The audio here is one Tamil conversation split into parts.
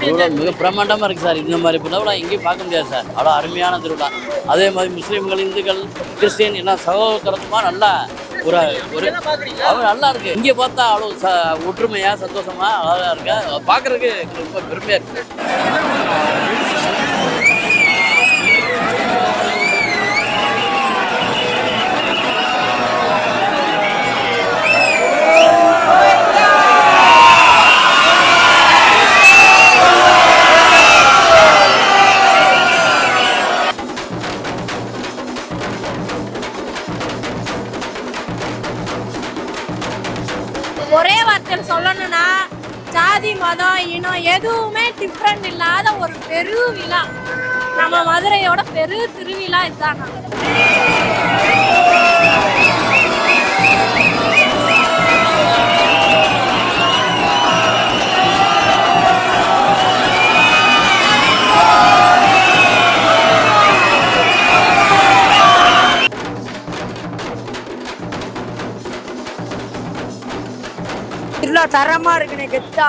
திருவிழா மிக பிரம்மாண்டமாக இருக்குது சார். இந்த மாதிரி திருவிழா எங்கேயும் பார்க்க முடியாது சார். அவ்வளோ அருமையான திருவிழா. அதே மாதிரி முஸ்லீம்கள் இந்துக்கள் கிறிஸ்டின் எல்லாம் சகோதரமாக நல்லா ஒரு ஒரு எல்லாம் நல்லா இருக்கு. இங்கே பார்த்தா அவ்வளோ ச ஒற்றுமையாக சந்தோஷமாக அழகாக இருக்கு. பார்க்குறதுக்கு ரொம்ப பெருமையாக இருக்குது ஒரே வார்த்தையில் சொல்லணும்னா ஜாதி மதம் இனம் எதுவுமே டிஃப்ரெண்ட் இல்லாத ஒரு பெரு விழா. நம்ம மதுரையோட பெரு திருவிழா இதுதான். ஃபுல்லாக தரமாக இருக்குண்ணே கெத்தா.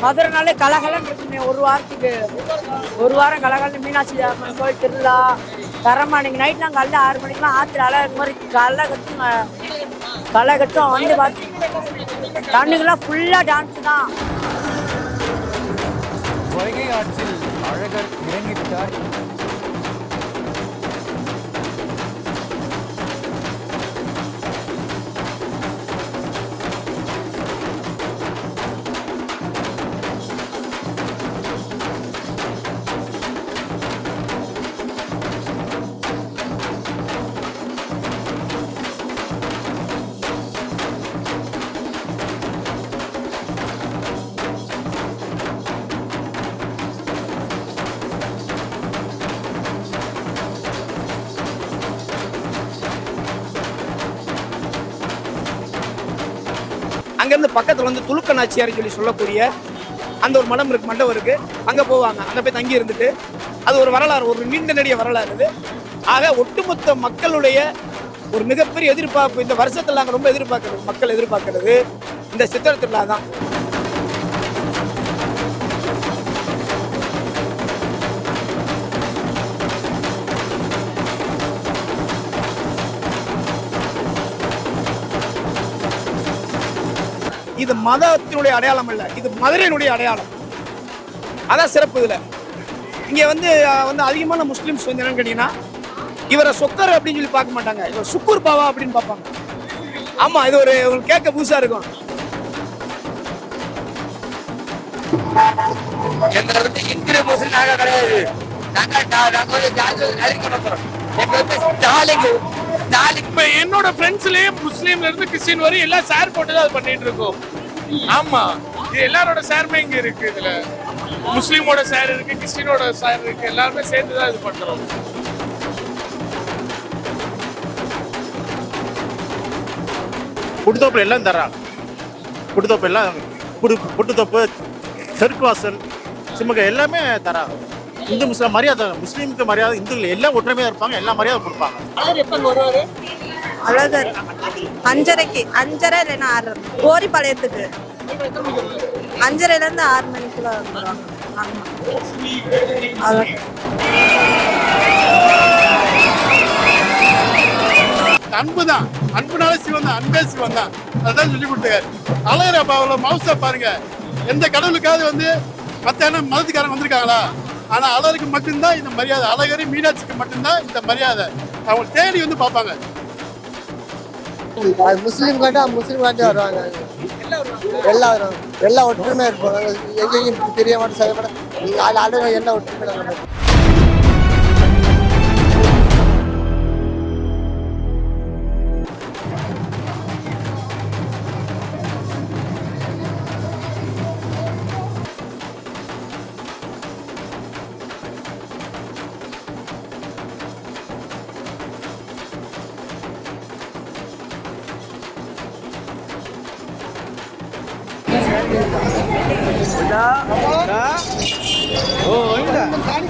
மதுரைனாலே கலகலன்னு இருக்குண்ணே ஒரு வாரத்துக்கு. ஒரு வாரம் கலகலன்னு மீனாட்சி அம்மன் கோயில் திருவிழா. தரமா. இன்னைக்கு நைட்லாம் காலைல ஆறு மணிக்கெல்லாம் ஆத்துல அலை இந்த மாதிரி களை கட்டும் களை கட்டும். வந்து பார்த்து தண்ணிக்கெல்லாம் ஃபுல்லாக டான்ஸ் தான். வைகை ஆற்றில் அழகர் இறங்கிவிட்டார். அங்கேருந்து பக்கத்தில் வந்து துளுக்க நாச்சியார்னு சொல்லி சொல்லக்கூடிய அந்த ஒரு மடம் இருக்கு மண்டபம் இருக்கு. அங்கே போவாங்க. அங்கே போய் தங்கி இருந்துட்டு அது ஒரு வரலாறு ஒரு நீண்ட நெடிய வரலாறு இது ஆக ஒட்டுமொத்த மக்களுடைய ஒரு மிகப்பெரிய எதிர்பார்ப்பு இந்த வருஷத்தில் நாங்கள் ரொம்ப எதிர்பார்க்கறது மக்கள் எதிர்பார்க்கறது இந்த சித்திர திருவிழா தான் இது மதத்தினுடைய அடையாளம் இல்லை இது மதுரையினுடைய அடையாளம் அதான் சிறப்பு இதில் இங்கே வந்து வந்து அதிகமான முஸ்லீம்ஸ் வந்து என்னன்னு கேட்டிங்கன்னா இவரை சொக்கர் அப்படின்னு சொல்லி பார்க்க மாட்டாங்க இவர் சுக்கூர் பாவா அப்படின்னு பார்ப்பாங்க ஆமாம் இது ஒரு உங்களுக்கு கேட்க புதுசாக இருக்கும் எங்களை வந்து இந்து முஸ்லீம் நாங்க கிடையாது வந்து ஜாதி வந்து ஸ்டாலின் இப்ப என்னோட ஃப்ரெண்ட்ஸ்லயே முஸ்லீம்ல இருந்து கிறிஸ்டின் வரை எல்லாம் ஷேர் போட்டு தான் அது பண்ணிட்டு இருக்கோம். ஆமா. இது எல்லாரோட ஷேருமே இங்க இருக்கு இதுல. முஸ்லீமோட ஷேர் இருக்கு கிறிஸ்டினோட ஷேர் இருக்கு. எல்லாருமே சேர்ந்து தான் இது பண்றோம். புட்டுத்தோப்பு எல்லாம் தர்றாங்க. புட்டுத்தோப்பு எல்லாம் புடு புட்டுத்தோப்பு தெற்கு வாசல் சிம்மக எல்லாமே தராங்க இந்து முஸ்லிம் மரியாதை முஸ்லீமுக்கு மரியாதை இந்துக்கள் எல்லாம் ஒற்றுமையாக இருப்பாங்க எல்லா மரியாதை கொடுப்பாங்க. அழகர் அஞ்சரைக்கு அஞ்சரை இல்லைன்னா ஆறு. கோரிப்பாளையத்துக்கு. அஞ்சரைலேருந்து ஆறு மணிக்குள்ள அன்பு தான். அன்புனால சிவன் தான். அன்பே சிவன் தான். அதான் சொல்லி கொடுத்தாரு அழகர் அப்ப அவ்வளவு மவுசா பாருங்க. எந்த கடவுளுக்காவது வந்து மத்த என்ன மதத்துக்காரங்க வந்திருக்காங்களா? ஆனா அழகருக்கு மட்டும்தான் இந்த மரியாதை அழகரி மீனாட்சிக்கு மட்டும்தான் இந்த மரியாதை அவங்க தேடி வந்து பார்ப்பாங்க முஸ்லீம் கேட்டா முஸ்லீம் காட்டி வருவாங்க எல்லாம் எல்லா எல்லாம் ஒற்றுமையா இருப்போம் எங்கேயும் தெரிய மாட்டோம் செய்ய மாட்டோம் ஆளுங்க எல்லாம்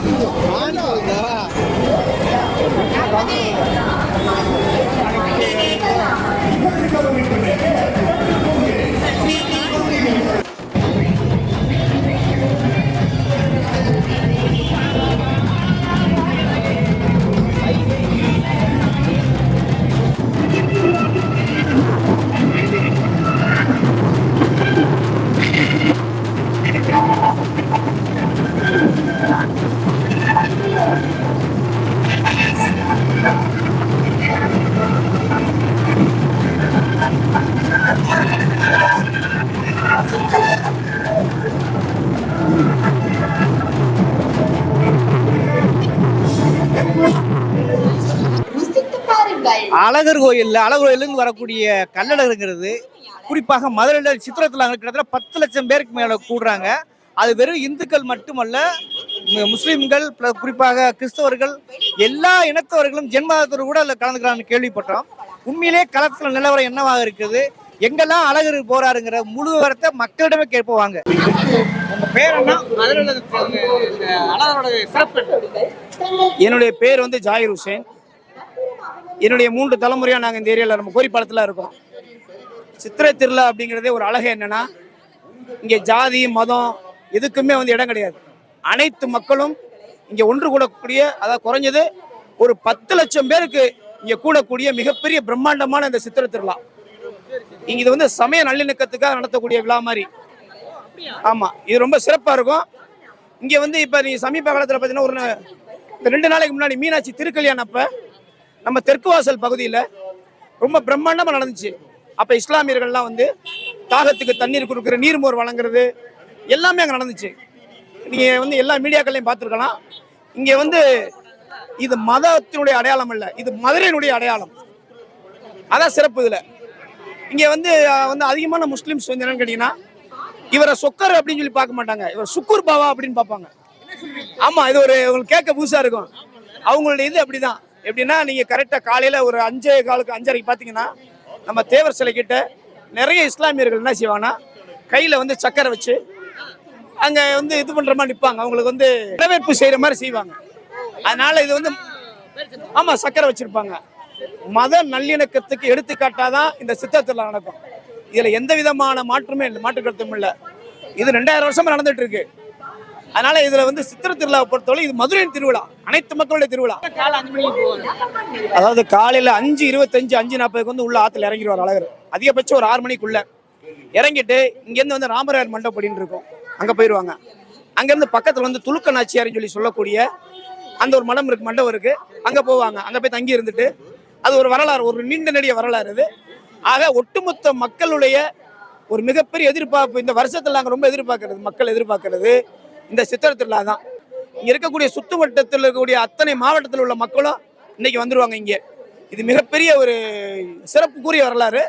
ಮಾಡಿಕೊಳ್ತಾ அழகர் கோயில் அழகர் கோயிலுக்கு வரக்கூடிய கல்லடகுங்கிறது குறிப்பாக மதுரையில் சித்திரத்தில் கிட்டத்தட்ட பத்து லட்சம் பேருக்கு மேலே கூடுறாங்க. அது வெறும் இந்துக்கள் மட்டுமல்ல முஸ்லீம்கள் குறிப்பாக கிறிஸ்தவர்கள் எல்லா இனத்தவர்களும் ஜென்மதத்தோடு கூட அதில் கலந்துக்கிறான்னு கேள்விப்பட்டோம். உண்மையிலே களத்தில் நிலவரம் என்னவாக இருக்குது? எங்கெல்லாம் அழகர் போறாருங்கிற முழு விவரத்தை மக்களிடமே கேட்போவாங்க? என்னுடைய பேர் வந்து ஜாகிர் ஹுசேன். என்னுடைய மூன்று தலைமுறையாக நாங்கள் இந்த ஏரியாவில் நம்ம கோரிப்பாளத்தில் இருக்கோம். சித்திரை திருவிழா அப்படிங்கிறதே ஒரு அழகு என்னன்னா இங்கே ஜாதி மதம் எதுக்குமே வந்து இடம் கிடையாது. அனைத்து மக்களும் இங்கே ஒன்று கூடக்கூடிய அதாவது குறைஞ்சது ஒரு பத்து லட்சம் பேருக்கு இங்கே கூடக்கூடிய மிகப்பெரிய பிரம்மாண்டமான இந்த சித்திரை திருவிழா. இங்க இது வந்து சமய நல்லிணக்கத்துக்காக நடத்தக்கூடிய விழா மாதிரி. ஆமா இது ரொம்ப சிறப்பா இருக்கும். இங்க வந்து இப்ப நீ சமீப காலத்துல பாத்தீங்கன்னா ஒரு இந்த ரெண்டு நாளைக்கு முன்னாடி மீனாட்சி திருக்கல்யாணம் நம்ம தெற்கு வாசல் பகுதியில ரொம்ப பிரம்மாண்டமா நடந்துச்சு. அப்ப இஸ்லாமியர்கள்லாம் வந்து தாகத்துக்கு தண்ணீர் கொடுக்குற நீர்மோர் வழங்குறது எல்லாமே அங்க நடந்துச்சு. நீங்க வந்து எல்லா மீடியாக்கள்லையும் பார்த்துருக்கலாம். இங்கே வந்து இது மதத்தினுடைய அடையாளம் இல்ல இது மதுரையினுடைய அடையாளம். அதான் சிறப்பு இதில். இங்க வந்து வந்து அதிகமான முஸ்லீம்ஸ் வந்து என்னன்னு கேட்டீங்கன்னா இவரை சொக்கர் அப்படின்னு சொல்லி பார்க்க மாட்டாங்க. இவர் சுக்கூர் பாவா அப்படின்னு பார்ப்பாங்க. ஆமா இது ஒரு உங்களுக்கு கேட்க புதுசா இருக்கும். அவங்களுடைய இது அப்படிதான். எப்படின்னா நீங்க கரெக்டா காலையில ஒரு அஞ்சே காலுக்கு அஞ்சரைக்கு பாத்தீங்கன்னா நம்ம தேவர் சிலை கிட்ட நிறைய இஸ்லாமியர்கள் என்ன செய்வாங்கன்னா கையில வந்து சக்கரை வச்சு அங்க வந்து இது பண்ற மாதிரி நிற்பாங்க அவங்களுக்கு வந்து வரவேற்பு செய்யற மாதிரி செய்வாங்க. அதனால இது வந்து ஆமா சக்கரை வச்சிருப்பாங்க. மத நல்லிணக்கத்துக்கு எடுத்துக்காட்டாதான் இந்த சித்தத்தில் நடக்கும். இதுல எந்த விதமான மாற்றுமே இல்லை மாற்று கருத்தும் இல்லை. இது ரெண்டாயிரம் வருஷமா நடந்துட்டு இருக்கு. அதனால இதுல வந்து சித்திர திருவிழாவை பொறுத்தவரை இது மதுரையின் திருவிழா அனைத்து மக்களுடைய திருவிழா. அதாவது காலையில அஞ்சு இருபத்தஞ்சு அஞ்சு நாற்பதுக்கு வந்து உள்ள ஆத்துல இறங்கிடுவார் அழகர். அதிகபட்சம் ஒரு ஆறு மணிக்குள்ள. இறங்கிட்டு இங்கேருந்து வந்து ராமராயர் மண்டபடின்னு இருக்கும். அங்க போயிடுவாங்க அங்கேருந்து பக்கத்துல வந்து துலுக்க நாச்சியார்னு சொல்லி சொல்லக்கூடிய அந்த ஒரு மடம் இருக்கு மண்டபம் இருக்கு. அங்க போவாங்க. அங்க போய் தங்கி இருந்துட்டு அது ஒரு வரலாறு ஒரு நீண்ட நெடிய வரலாறு அது ஆக ஒட்டுமொத்த மக்களுடைய ஒரு மிகப்பெரிய எதிர்பார்ப்பு இந்த வருஷத்தில் நாங்கள் ரொம்ப எதிர்பார்க்கறது மக்கள் எதிர்பார்க்கறது இந்த சித்திரை திருவிழா தான் இங்கே இருக்கக்கூடிய சுத்து வட்டத்தில் இருக்கக்கூடிய அத்தனை மாவட்டத்தில் உள்ள மக்களும் இன்னைக்கு வந்துருவாங்க இங்கே. இது மிகப்பெரிய ஒரு சிறப்புக்குரிய வரலாறு.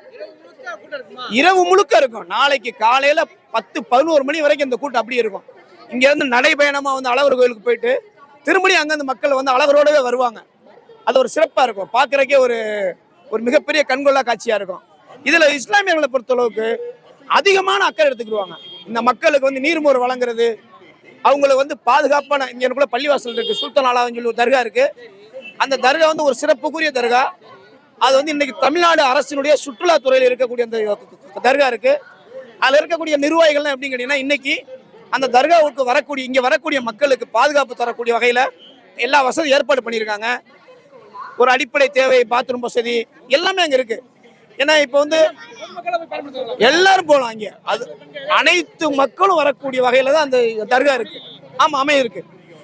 இரவு முழுக்க இருக்கும். நாளைக்கு காலையில் பத்து பதினோரு மணி வரைக்கும் இந்த கூட்டம் அப்படியே இருக்கும். இங்கேருந்து நடைபயணமாக வந்து அழகர் கோயிலுக்கு போயிட்டு திரும்படி அங்கேருந்து மக்கள் வந்து அழகரோடவே வருவாங்க. அது ஒரு சிறப்பாக இருக்கும். பார்க்குறக்கே ஒரு ஒரு மிகப்பெரிய கண்கொள்ளா காட்சியாக இருக்கும். இதில் இஸ்லாமியர்களை பொறுத்தளவுக்கு அதிகமான அக்கறை எடுத்துக்கிடுவாங்க. இந்த மக்களுக்கு வந்து நீர்மோர் வழங்குறது அவங்கள வந்து பாதுகாப்பான இங்க எனக்குள்ள பள்ளிவாசல் இருக்குது சுல்தான் அலாவுன்னு சொல்லி ஒரு தர்கா இருக்குது அந்த தர்கா வந்து ஒரு சிறப்புக்குரிய தர்கா. அது வந்து இன்னைக்கு தமிழ்நாடு அரசினுடைய சுற்றுலாத்துறையில் இருக்கக்கூடிய அந்த தர்கா இருக்குது அதில் இருக்கக்கூடிய நிர்வாகிகள்லாம் எப்படின்னு கேட்டிங்கன்னா இன்றைக்கி அந்த தர்காவுக்கு வரக்கூடிய இங்கே வரக்கூடிய மக்களுக்கு பாதுகாப்பு தரக்கூடிய வகையில் எல்லா வசதியும் ஏற்பாடு பண்ணியிருக்காங்க. ஒரு அடிப்படை தேவை பாத்ரூம் வசதி எல்லாமே அங்க இருக்கு. ஏன்னா இப்போ வந்து எல்லாரும் போகலாம் அங்கே. அது அனைத்து மக்களும் வரக்கூடிய வகையில தான் அந்த தர்கா இருக்கு. ஆமா அமைய இருக்கு.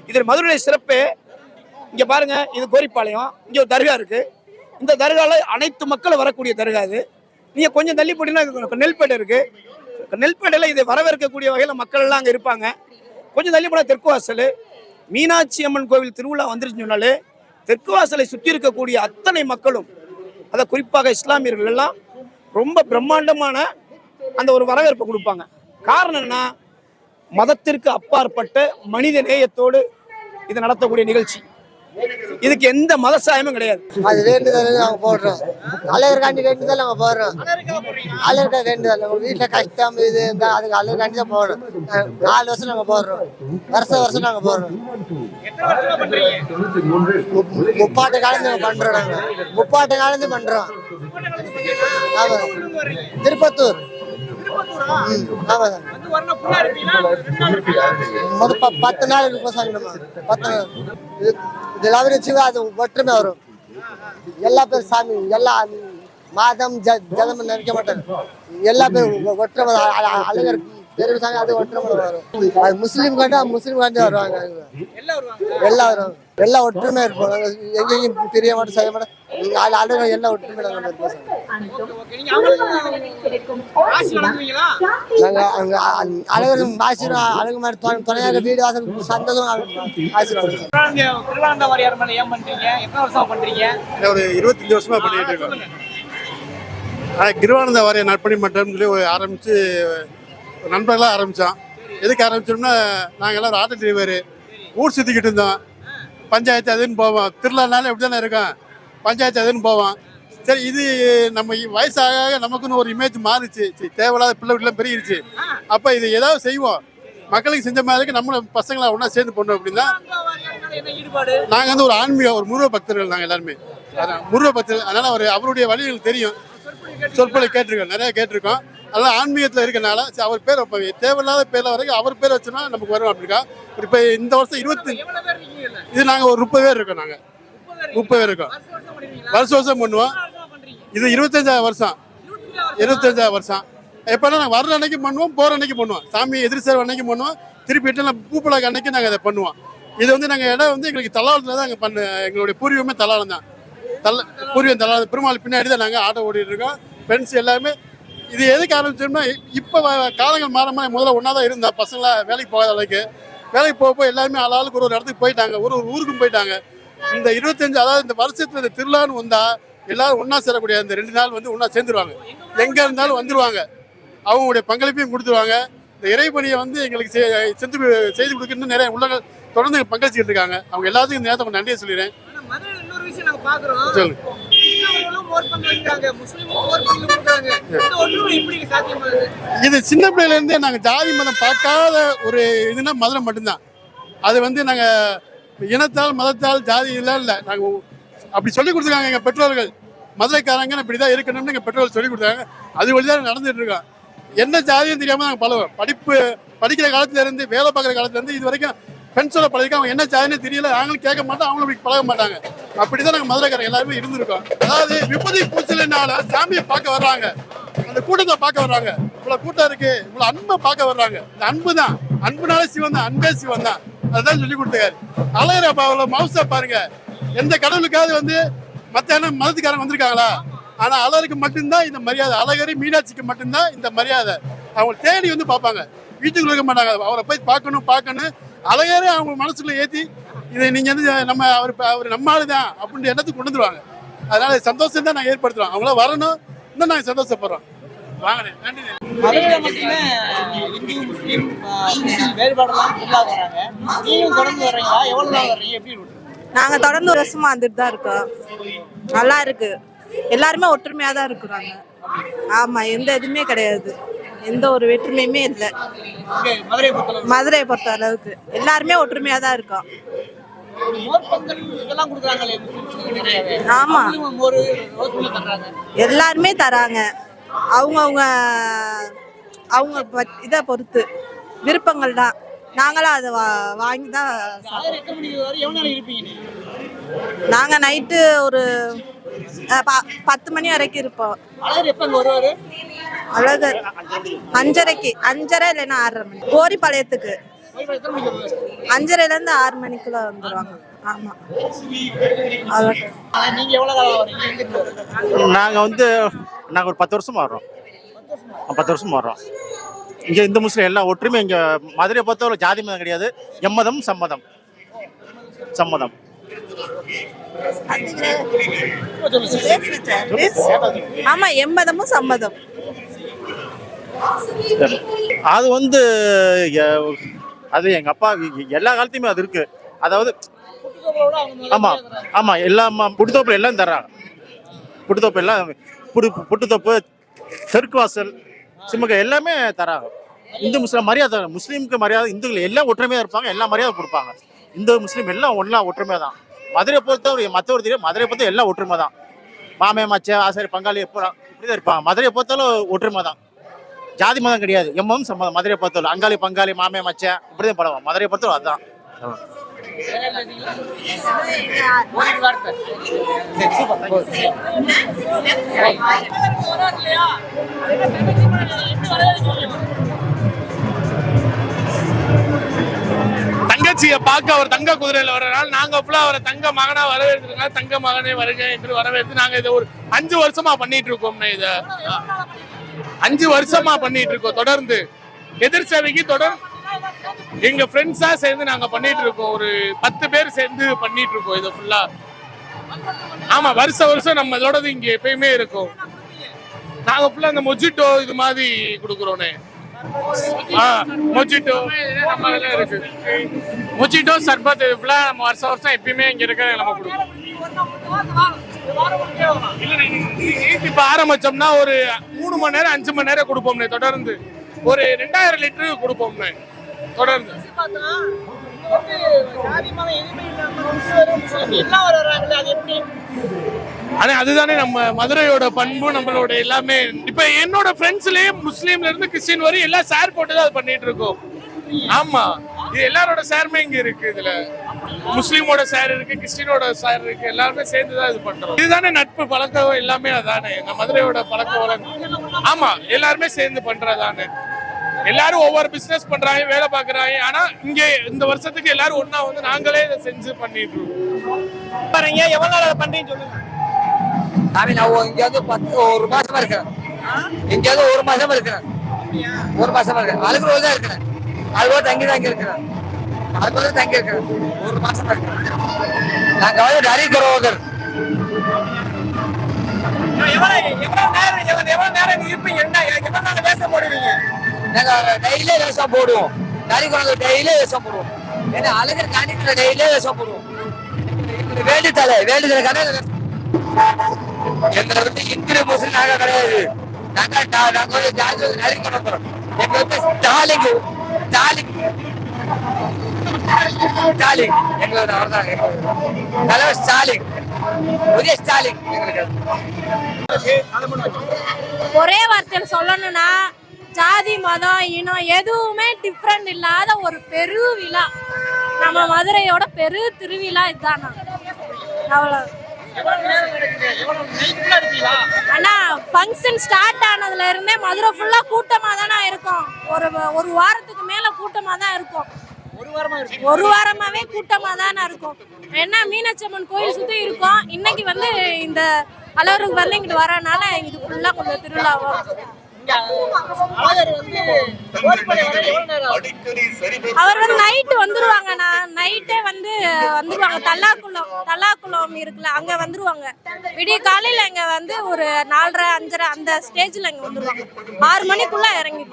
இதில் மதுரை சிறப்பு இங்க பாருங்க இது கோரிப்பாளையம். இங்க ஒரு தர்கா இருக்கு. இந்த தர்காவில் அனைத்து மக்களும் வரக்கூடிய தர்கா இது. நீங்க கொஞ்சம் தள்ளி போட்டீங்கன்னா நெல்பேட்டை இருக்கு. நெல்பேட்டையில் இதை வரவேற்கக்கூடிய வகையில் மக்கள் எல்லாம் அங்கே இருப்பாங்க. கொஞ்சம் தள்ளி போனால் தெற்கு வாசல் மீனாட்சி அம்மன் கோவில் திருவிழா வந்துருச்சுன்னு சொன்னாலே தெற்கு வாசலை சுற்றி இருக்கக்கூடிய அத்தனை மக்களும் அதை குறிப்பாக இஸ்லாமியர்கள் எல்லாம் ரொம்ப பிரம்மாண்டமான அந்த ஒரு வரவேற்பை கொடுப்பாங்க. காரணம் என்ன மதத்திற்கு அப்பாற்பட்ட மனித நேயத்தோடு இது நடத்தக்கூடிய நிகழ்ச்சி. இதுக்கு எந்த மத சாயமும் கிடையாது. அது வேண்டுதல் நாங்கள் போடுறோம். அழகர்காண்டி வேண்டுதல் நாங்கள் போடுறோம். அழகர்கா வேண்டுதல். உங்கள் வீட்டில் கஷ்டம் இது இருந்தால் அதுக்கு அழகர்காண்டி தான் போடுறோம். நாலு வருஷம் நாங்கள் போடுறோம். வருஷம் வருஷம் நாங்கள் போடுறோம். முப்பாட்டு காலந்து நாங்கள் பண்ணுறோம் நாங்கள் முப்பாட்டு காலந்து பண்ணுறோம் திருப்பத்தூர். ம் ஆமாம் சார் வந்து வரணும் ஃபுல்லா இருப்பீங்களா? ரெண்டு நாள் இருப்பீங்களா மொதல் ப பத்து நாள் இருக்கும் நம்ம. பத்து நாள். இது லவரிச்சு அது ஒற்றுமை வரும். எல்லா பேரும் சாமி எல்லா மாதம் ஜதம் நினைக்க மாட்டாங்க. எல்லா பேரும் ஒற்றுமை அழகர் பெரிய சாமி அது ஒற்றுமை வரும். அது முஸ்லீம் காண்டா முஸ்லீம் காண்டி வருவாங்க. எல்லாம் வருவாங்க எல்லாம் ஒற்றுமையா இருப்போம். நாங்க எங்கேயும் பிரிய மாட்டோம் செய்ய மாட்டோம் நாலு ஆளுங்க எல்லாம் ஒற்றுமை நாங்க இருப்போம் சாமி. ஓகே ஓகே அங்க அழகரும் ஆசீர்வாதம் அழகு மாதிரி துணையாக வீடு வாசல் சந்தோஷம் ஆசீர்வாதம் திருவாரூர் வாரியார் மேல ஏன் பண்றீங்க எத்தனை வருஷம் பண்றீங்க ஒரு இருபத்தஞ்சு வருஷமா பண்ணிட்டு இருக்கோம். ஆனால் கிருவானந்த வாரிய நற்பணி மன்றம்னு சொல்லி ஆரம்பித்து நண்பர்களாக ஆரம்பித்தோம் எதுக்கு ஆரம்பிச்சோம்னா நாங்கள் எல்லாம் ஒரு ஆட்டோ டிரைவர் ஊர் சுற்றிக்கிட்டு இருந்தோம். பஞ்சாயத்து அதுன்னு போவோம். திருவிழானாலும் இப்படி தானே இருக்கோம். பஞ்சாயத்து அதுன்னு போவோம் சரி இது நம்ம வயசாக ஆக நமக்குன்னு ஒரு இமேஜ் மாறுச்சு. சரி தேவையில்லாத பிள்ளை வீட்டில் பெருகிருச்சு. அப்போ இது ஏதாவது செய்வோம். மக்களுக்கு செஞ்ச மாதிரி நம்ம பசங்களை ஒன்றா சேர்ந்து பண்ணோம் அப்படின்னா நாங்கள் வந்து ஒரு ஆன்மீக ஒரு முருக பக்தர்கள் நாங்கள் எல்லாருமே. முருக பக்தர்கள். அதனால் அவர் அவருடைய வழிகள் தெரியும். சொற்பொழி கேட்டிருக்கோம் நிறையா கேட்டிருக்கோம். அதனால் ஆன்மீகத்தில் இருக்கனால சரி, அவர் பேர் வைப்பாங்க தேவையில்லாத பேரில் வரைக்கும் அவர் பேர் வச்சோன்னா நமக்கு வரும் அப்படிக்கா இப்போ இந்த வருஷம் இருபத்தி இது நாங்கள் ஒரு முப்பது பேர் இருக்கோம் நாங்கள் முப்பது பேர் இருக்கோம். வருஷம் வருஷம் பண்ணுவோம். இது இருபத்தஞ்சாவது வருஷம். இருபத்தஞ்சாவது வருஷம்? எப்போனா நாங்கள் வர்ற அன்னைக்கு பண்ணுவோம் போகிற அன்னைக்கு பண்ணுவோம். சாமி எதிர் சேர் அன்னைக்கு பண்ணுவோம். திருப்பி எட்டு பூப்பழக அன்னைக்கு நாங்கள் அதை பண்ணுவோம். இது வந்து நாங்கள் இடம் வந்து எங்களுக்கு தலாளத்தில் தான் பண்ண எங்களுடைய பூர்வீகமே தலாளம் தான். தள்ள பூர்வீகம் தலாளம். பெருமாள் பின்னாடி தான் நாங்கள் ஆட்டோ ஓடிட்டு இருக்கோம். ஃப்ரெண்ட்ஸ் எல்லாமே இது எதுக்கு ஆரம்பிச்சோம்னா இப்போ காலங்கள் மாற மாதிரி முதல்ல ஒன்றா தான் இருந்தா பசங்களா வேலைக்கு போகாத அளவுக்கு. வேலைக்கு போக போய் எல்லாருமே ஆளாளுக்கு ஒரு ஒரு இடத்துக்கு போயிட்டாங்க. ஒரு ஒரு ஊருக்கும் போயிட்டாங்க. இந்த இருபத்தஞ்சு அதாவது இந்த வருஷத்துல இந்த திருவிழான்னு வந்தா எல்லாரும் ஒன்றா சேரக்கூடிய இந்த ரெண்டு நாள் வந்து ஒன்றா சேர்ந்துருவாங்க. எங்கே இருந்தாலும் வந்துருவாங்க. அவங்களுடைய பங்களிப்பையும் கொடுத்துருவாங்க. இந்த இறைப்பணியை வந்து எங்களுக்கு செஞ்சு செய்து கொடுக்கணும்னு நிறைய உள்ளங்கள் தொடர்ந்து பங்களிச்சுட்டு இருக்காங்க. அவங்க எல்லாத்துக்கும் இந்த நேரத்தை நன்றியை சொல்லிடுறேன். நாங்க இது சின்ன பிள்ளையில இருந்தே நாங்கள் ஜாதி மதம் பார்க்காத ஒரு இதுனா மதுரை மட்டும்தான். அது வந்து நாங்கள் இனத்தால் மதத்தால் ஜாதியெல்லாம் இல்லை. நாங்கள் அப்படி சொல்லி கொடுத்துருக்காங்க எங்கள் பெற்றோர்கள். மதுரைக்காரங்க இப்படி தான் இருக்கணும்னு எங்கள் பெற்றோர்கள் சொல்லி கொடுத்தாங்க. அது வழி தான் நடந்துட்டு இருக்கோம். என்ன ஜாதியும் தெரியாமல் நாங்கள் பழகுவோம் படிப்பு படிக்கிற காலத்துல இருந்து வேலை பார்க்குற காலத்துல இருந்து இது வரைக்கும் ஃப்ரெண்ட்ஸோட பழகிக்க அவங்க என்ன ஜாதின்னு தெரியல. நாங்களும் கேட்க மாட்டோம். அவங்களும் இப்படி பழக மாட்டாங்க. அப்படிதான் நாங்கள் மதுரைக்காரங்க எல்லாருமே இருந்திருக்கோம். அதாவது விபதி பூச்சலினால சாமியை பார்க்க வர்றாங்க. அந்த கூட்டத்தை பார்க்க வர்றாங்க. இவ்வளோ கூட்டம் இருக்கு. இவ்வளோ அன்பை பார்க்க வர்றாங்க. இந்த அன்பு தான் அன்புனாலே சிவன் தான். அன்பே சிவன் தான். அதுதான் சொல்லி கொடுத்தாரு அழகர் அப்பா மவுசா பாருங்க. எந்த கடவுளுக்காவது வந்து மத்தியானம் என்ன மதத்துக்காரங்க வந்திருக்காங்களா? ஆனா அழகருக்கு மட்டும்தான் இந்த மரியாதை. அழகரி மீனாட்சிக்கு மட்டும்தான் இந்த மரியாதை. அவங்க தேடி வந்து பார்ப்பாங்க. வீட்டுக்குள்ள இருக்க மாட்டாங்க. அவரை போய் பார்க்கணும் பார்க்கணும். அழகரே அவங்க மனசுக்குள்ள ஏத்தி இதை நீங்க வந்து நம்ம அவர் அவர் நம்ம ஆளுதான் அப்படின்ற எண்ணத்துக்கு கொண்டு வந்துருவாங்க. அதனால சந்தோஷம் தான் நாங்கள் ஏற்படுத்துறோம். அவங்கள வரணும். இன்னும் நாங்கள் சந்தோஷப்படுறோம். மதுரையில மட்டுமே இந்து முஸ்லீம் ஆஹ், கிறிஸ்டின் வேறுபாடெல்லாம் இல்லாத வராங்க நீங்களும் தொடர்ந்து வர்றீங்களா? எவ்வளவு நாள் வர்றீங்க? எப்படி இருக்கு? நாங்க தொடர்ந்து ஒரு வருஷமா வந்துட்டு தான் இருக்கோம். நல்லா இருக்கு. எல்லாருமே ஒற்றுமையா தான் இருக்கிறாங்க. ஆமா எந்த இதுவுமே கிடையாது. எந்த ஒரு வேற்றுமையுமே இல்லை. மதுரையை பொறுத்த அளவுக்கு? எல்லாருமே ஒற்றுமையா தான் இருக்கோம். ஆமா. எல்லாருமே தராங்க. அவங்கவுங்க அவங்க ப- இதை பொறுத்து விருப்பங்கள் தான். நாங்களும் அதை வா வாங்கி தான் அழகர் எத்தனை மணிக்கு வரை எவ்வளவு நேரம் இருப்பீங்க நீங்க? நாங்கள் நைட்டு ஒரு அஹ், ப- பத்து மணி வரைக்கும் இருப்போம். அழகர் எப்ப இங்க வருவாரு? அழகர் அஞ்சரைக்கு அஞ்சரை இல்லைன்னா ஆறரை மணி. கோரிப்பாளையத்துக்கு. எத்தனை மணிக்கு வருவாரு? அஞ்சரைலேருந்து ஆறு மணிக்குள்ள வந்துடுவாங்க ஆமாம் அவ்வளோ ஆனா நீங்க எவ்வளவு காலம் வரீங்க? எங்க இருந்து வரீங்க? நாங்கள் வந்து நாங்கள் ஒரு பத்து வருஷமா வர்றோம். பத்து வருஷமா வர்றோம். இங்கே இந்து முஸ்லீம் எல்லாம் ஒற்றுமை இங்கே மதுரையை பொறுத்தவரை ஜாதி மதம் கிடையாது. எம்மதம் சம்மதம். சம்மதம். ஆமாம் எண்பதமும் சம்மதம். அது வந்து அது எங்கள் அப்பா எல்லா காலத்தையுமே அது இருக்கு. அதாவது அவங்க முதல்ல ஆமாம் ஆமாம் எல்லாம் புட்டுத்தோப்பு எல்லாம் தர்றாங்க. புட்டுத்தோப்பு எல்லாம் புட்டு புட்டுத்தப்பு தெற்கு வாசல் சிம்மக்க எல்லாமே தராங்க. இந்து முஸ்லீம் மரியாதை முஸ்லீமுக்கு மரியாதை இந்துக்கள் எல்லாம் ஒற்றுமையாக இருப்பாங்க எல்லாம் மரியாதை கொடுப்பாங்க. இந்து முஸ்லீம் எல்லாம் ஒன்றா ஒற்றுமை தான். மதுரை பொறுத்தவரை மற்றவர் தெரியும் மதுரை பொறுத்த எல்லாம் ஒற்றுமை தான். மாமே மச்ச ஆசாரி பங்காளி எப்போ இப்படிதான் இருப்பாங்க. மதுரையை பொறுத்தாலும் ஒற்றுமை தான். ஜாதி மதம் கிடையாது. எம்மம் சம்மதம். மதுரையை பொறுத்தவரை அங்காளி பங்காளி மாமே மச்ச இப்படிதான் தான் மதுரையை பொறுத்தவரை அதுதான் தங்கச்சியை பார்க்க அவர் தங்க குதிரையில வர்றதுனால நாங்க ஃபுல்லாக அவரை தங்க மகனா வரவேற்றுருக்கா தங்க மகனை வருக என்று வரவேற்று நாங்க இதை ஒரு அஞ்சு வருஷமா பண்ணிட்டு இருக்கோம் இதை. அஞ்சு வருஷமா பண்ணிட்டு இருக்கோம். தொடர்ந்து எதிர் சேவைக்கு தொடர் எங்க ஃப்ரெண்ட்ஸா சேர்ந்து நாங்க பண்ணிட்டு இருக்கோம். ஒரு பத்து பேர் சேர்ந்து பண்ணிட்டு இருக்கோம் இதை ஃபுல்லா ஆமா வருஷ வருஷம் நம்ம இதோடது இங்க எப்பயுமே இருக்கும். நாங்க ஃபுல்லா அந்த மொஜிட்டோ இது மாதிரி கொடுக்குறோனே. மொஜிட்டோ நம்ம இருக்கு மொஜிட்டோ சர்பத் இது ஃபுல்லா நம்ம வருஷம் வருஷம் எப்பயுமே இங்க இருக்க நம்ம கொடுப்போம் இப்போ இப்ப ஆரம்பிச்சோம்னா ஒரு மூணு மணி நேரம் அஞ்சு மணி நேரம் கொடுப்போம்னே தொடர்ந்து. ஒரு ரெண்டாயிரம் லிட்டரு கொடுப்போம்னே. தொடர்ந்து. ஆனா அதுதானே நம்ம மதுரையோட பண்பு நம்மளோட எல்லாமே. இப்ப என்னோட ஃப்ரெண்ட்ஸ்லயே முஸ்லீம்ல இருந்து கிறிஸ்டின் வரையும் எல்லாம் ஷேர் போட்டு தான் அது பண்ணிட்டு இருக்கோம். ஆமா. இது எல்லாரோட ஷேருமே இங்க இருக்கு இதுல. முஸ்லீமோட ஷேர் இருக்கு கிறிஸ்டினோட ஷேர் இருக்கு எல்லாருமே சேர்ந்து தான் இது பண்றோம். இதுதானே நட்பு பழக்கம் எல்லாமே அதானே. நம்ம மதுரையோட பழக்க வழக்கம். ஆமா எல்லாருமே சேர்ந்து பண்றதானே. எல்லாரும் ஒவ்வொரு பிசினஸ் பண்றாங்க வேலை பாக்குறாங்க ஆனா இங்க இந்த வருஷத்துக்கு எல்லாரும் ஒண்ணா வந்து நாங்களே இதை செஞ்சு பண்ணிட்டு இருக்கோம். பாருங்க எவ்வளவு நாள் அதை பண்றீங்கன்னு சொல்லுங்க. சாமி நான் இங்க வந்து பத்து ஒரு மாசமா இருக்கிறேன். இங்க வந்து ஒரு மாசமா இருக்கிறேன். ஒரு மாசமா இருக்கேன் அதுக்கு ரோல் தான் இருக்கிறேன். அது போல தங்கி தங்கி இருக்கிறேன். அது போல தங்கி இருக்கிறேன். ஒரு மாசமா இருக்கிறேன். நாங்க வந்து ஹரி கரோதர் எவ்வளவு நேரம் எவ்வளவு நேரம் இருப்பீங்க? என்ன எவ்வளவு நாள் வேஷம் போடுவீங்க? நாங்கள் டெய்லியே விவசாயம் போடுவோம். கறி கரோதர் டெய்லியே விவசாயம் போடுவோம். ஏன்னா அழகர் காண்டிட்டு டெய்லியே விவசாயம் போடுவோம். எங்களுக்கு வேண்டுதலை வேண்டுதலை கடை எங்களை வந்து இந்திர முஸ்லீம் நாங்கள் கிடையாது. நாங்கள் நாங்கள் வந்து ஜாதி நரி கொண்டு எங்க வந்து ஸ்டாலிங் ஸ்டாலிங் ஸ்டாலின். எங்களோட அவர்தான் எங்களோட தலைவர் ஸ்டாலின். புதிய ஸ்டாலின் எங்களுக்கு. ஒரே வார்த்தையில் சொல்லணும்னா ஜாதி மதம் இனம் எதுவுமே டிஃப்ரெண்ட் இல்லாத ஒரு பெரு விழா. நம்ம மதுரையோட பெரு திருவிழா இதுதான் அவ்வளோ அண்ணா ஃபங்க்ஷன் ஸ்டார்ட் ஆனதுல இருந்தே மதுரை ஃபுல்லா கூட்டமா தானே இருக்கும். ஒரு ஒரு வாரத்துக்கு மேல கூட்டமா தான் இருக்கும். ஒரு ஒரு வாரமாவே கூட்டமா தானே இருக்கும். என்ன மீனாட்சி அம்மன் கோயில் சுத்தி இருக்கும். இன்னைக்கு வந்து இந்த அலவருக்கு வந்து இங்கிட்டு வரனால இது ஃபுல்லா கொஞ்சம் திருவிழாவும் அவர் வந்து நைட்டு வந்துருவாங்க நான் நைட்டே வந்து வந்துருவாங்க. தல்லாக்குளம் தல்லாக்குளம் இருக்குல்ல அங்க வந்துருவாங்க. விடிய காலையில இங்க வந்து ஒரு நாலரை அஞ்சரை அந்த ஸ்டேஜ்ல இங்க வந்துருவாங்க. ஆறு மணிக்குள்ள வரீங்க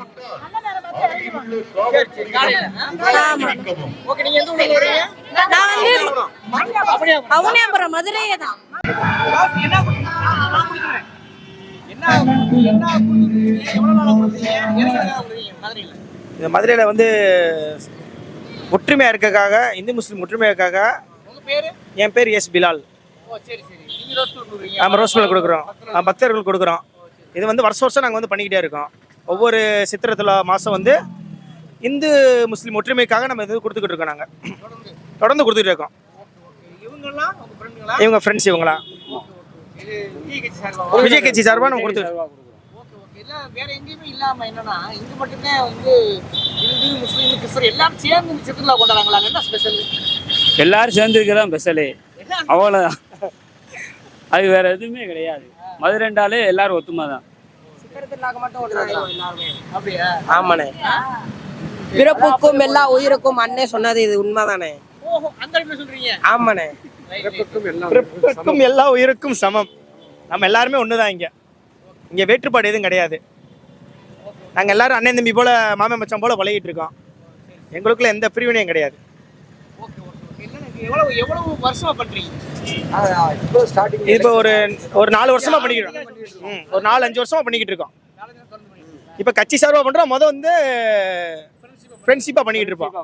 நான் வந்து அப்படியா? அவனியாபுரம் மதுரையே தான் இந்த மதுரையில் வந்து ஒற்றுமையாக இருக்கக்காக இந்து முஸ்லீம் ஒற்றுமையாக்காக என் பேர் எஸ் பிலால். ரோஸ் நம்ம ரோஸ் மில் கொடுக்குறோம். பக்தர்கள். கொடுக்குறோம். இது வந்து வருஷம் வருஷம் நாங்கள் வந்து பண்ணிக்கிட்டே இருக்கோம். ஒவ்வொரு சித்திரத்தில் மாதம் வந்து இந்து முஸ்லீம் ஒற்றுமைக்காக நம்ம இது கொடுத்துக்கிட்டு இருக்கோம் நாங்கள் தொடர்ந்து. கொடுத்துட்டு இருக்கோம். இவங்க ஃப்ரெண்ட்ஸ் இவங்களா? இது விஜய் கட்சி சார்பாக நம்ம கொடுத்துட்டு ஓகே ஓகே. எல்லாம் வேற எங்கேயுமே இல்லாம என்னன்னா இங்க மட்டும்தான் வந்து இந்து முஸ்லீம் கிறிஸ்தவர் எல்லாரும் சேர்ந்து இந்த சித்திரலா கொண்டாடுறாங்களா? என்ன ஸ்பெஷல் எல்லாரும் சேர்ந்துருக்கதான் ஸ்பெஷலு அவ்வளோதான் அது வேற எதுவுமே கிடையாது. மதுரைண்டாலே எல்லாரும் ஒத்துமை தான் அப்படியா? ஆமாண்ணே. பிறப்புக்கும் எல்லா உயிருக்கும் அண்ணே சொன்னது இது உண்மைதானே ஆமாண்ணே. பிறப்புக்கும் எல்லா உயிருக்கும் சமம். நம்ம எல்லாருமே ஒன்று தான் இங்கே. இங்கே வேற்றுப்பாடு எதுவும் கிடையாது. நாங்கள் எல்லாரும் அண்ணன் தம்பி போல மாமன் மச்சான் போல பழகிட்டு இருக்கோம். எங்களுக்குள்ள எந்த பிரிவினையும் கிடையாது. இப்போ ஒரு ஒரு நாலு வருஷமா ம் ஒரு நாலு அஞ்சு வருஷமா பண்ணிக்கிட்டு இருக்கோம். இப்போ கட்சி சார்பாக பண்ணுறோம் மொதல் வந்து ஃப்ரெண்ட்ஷிப்பாக பண்ணிக்கிட்டு இருப்போம்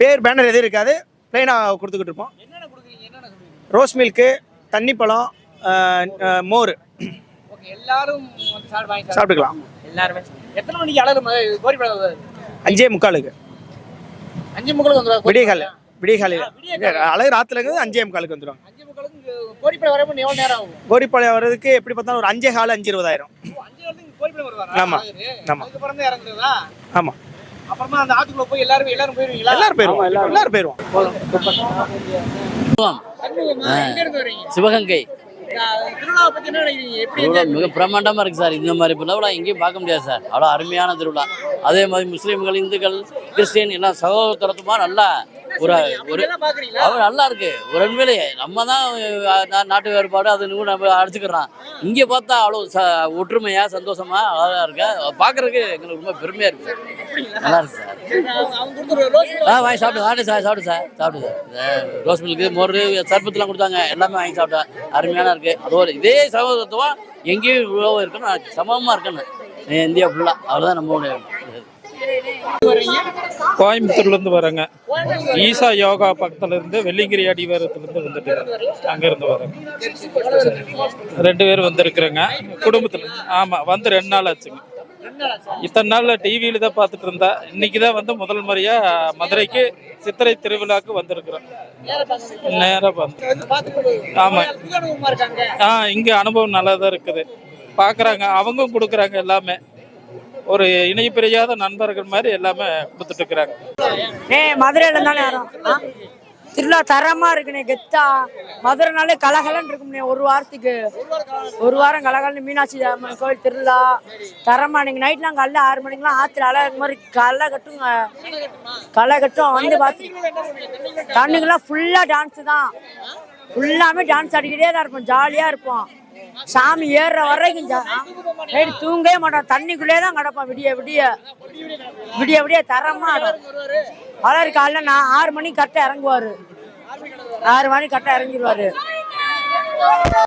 பேர் பேனர் எதுவும் இருக்காது. ப்ளைனாக கொடுத்துக்கிட்டு இருப்போம். ரோஸ் மில்க்கு தண்ணி பழம் மோர். ஓகே எல்லாரும் சாப்பிட்டுக்கலாம். எல்லாருமே எத்தனை மணிக்கு வருது. அஞ்சே முக்காலுக்கு. அஞ்சு முக்களுக்கு வந்துருவாங்க விடிய காலை விடிய காலையில். அழகு ராத்துல இருக்குது அஞ்சே முக்காலுக்கு வந்துடும் கோரிப்பாளையம் வர்றதுக்கு எப்படி பார்த்தாலும் ஒரு அஞ்சே கால் அஞ்சு இருபதாயிரம். ஓ, அஞ்சு நாளுக்கு கோரிப்படை வருவாரா? ஆமா. அழகரு? ஆமா. அதுக்கப்புறம் தான் இறங்குறதா? ஆமாம் அப்புறமா அந்த ஆத்துக்குள்ள போய் எல்லாரும் எல்லாரும் போயிருவீங்களா? எல்லாரும் போயிருவோம். எல்லாரும். போயிருவோம். சிவகங்கை. இந்த திருவிழாவை பத்தி என்ன நினைக்கிறீங்க? எப்படி திருவிழா மிக பிரம்மாண்டமாக இருக்குது சார். இந்த மாதிரி திருவிழா எங்கேயும் பார்க்க முடியாது சார். அவ்வளோ அருமையான திருவிழா. அதே மாதிரி முஸ்லீம்கள் இந்துக்கள் கிறிஸ்டியன் எல்லாம் சகோதரத்துவமாக நல்லா ஒரு ஒரு அவர் நல்லா இருக்கு. ஒரு உண்மையிலேயே நம்ம தான் நாட்டு வேறுபாடு அது இன்னும் நம்ம அடிச்சுக்கிறோம். இங்கே பார்த்தா அவ்வளோ ச ஒற்றுமையா சந்தோஷமா அழகா இருக்கு. பார்க்கறதுக்கு எங்களுக்கு ரொம்ப பெருமையா இருக்கு. சார் நல்லா இருக்கு சார். ஆ வாங்கி சாப்பிட்டு சாப்பிட்டு சார் சாப்பிட்டு சார் சாப்பிட்டு சார். ரோஸ் மில்க்கு மோர் சர்பத்துலாம் கொடுத்தாங்க எல்லாமே வாங்கி சாப்பிட்டேன் அருமையான இருக்கு. ஒரு இதே சகோதரத்துவம் எங்கேயும் இவ்வளோ இருக்கணும். சமமாக இருக்கணும். இந்தியா ஃபுல்லாக அவ்வளோதான் நம்மளுடைய இது. கோயம்புத்தூர்லேருந்து வரேங்க ஈசா யோகா பக்கத்துலேருந்து வெள்ளிங்கிரி அடிவாரத்துலேருந்து வந்துட்டு அங்கேருந்து வரேங்க ரெண்டு பேரும் வந்துருக்குறேங்க. குடும்பத்தில் ஆமாம் வந்து ரெண்டு நாள் ஆச்சுங்க. இத்தனை நாள்ல டிவியில தான் பார்த்துட்டு இருந்தா. இன்னைக்கு தான் வந்து முதல் முறையா மதுரைக்கு சித்திரை திருவிழாக்கு வந்திருக்கிறோம். நேராக வந்து. ஆமா. ஆ இங்க அனுபவம் நல்லா தான் இருக்குது. பாக்குறாங்க அவங்க கொடுக்குறாங்க எல்லாமே. ஒரு இணைப்பிரியாத நண்பர்கள் மாதிரி எல்லாமே கொடுத்துட்டு இருக்கிறாங்க. ஏ மதுரையில இருந்தானே திருவிழா தரமா இருக்குண்ணே கெத்தா. மதுரைனாலே கலகலன்னு இருக்கும்ண்ணே ஒரு வாரத்துக்கு. ஒரு வாரம் கலகலன்னு மீனாட்சி அம்மன் கோயில் திருவிழா. தரமா. நீங்க நைட்லாம் காலைல ஆறு மணிக்கெல்லாம் ஆத்துல அலை மாதிரி களை கட்டுங்க. களை கட்டும். வந்து பார்த்து தண்ணிக்கெல்லாம் ஃபுல்லா டான்ஸ் தான். ஃபுல்லாமே டான்ஸ் ஆடிக்கிட்டே தான் இருப்போம். ஜாலியா இருப்போம். சாமி ஏறுற வரைக்கும் ஜா- தூங்கவே மாட்டோம் தண்ணிக்குள்ளே தான் கிடப்போம் விடிய விடிய. விடிய விடிய தரமா வளர் காலைல நான் ஆறு மணிக்கு கரெக்டாக இறங்குவாரு. ஆறு மணிக்கு கரெக்டாக இறங்கிடுவாரு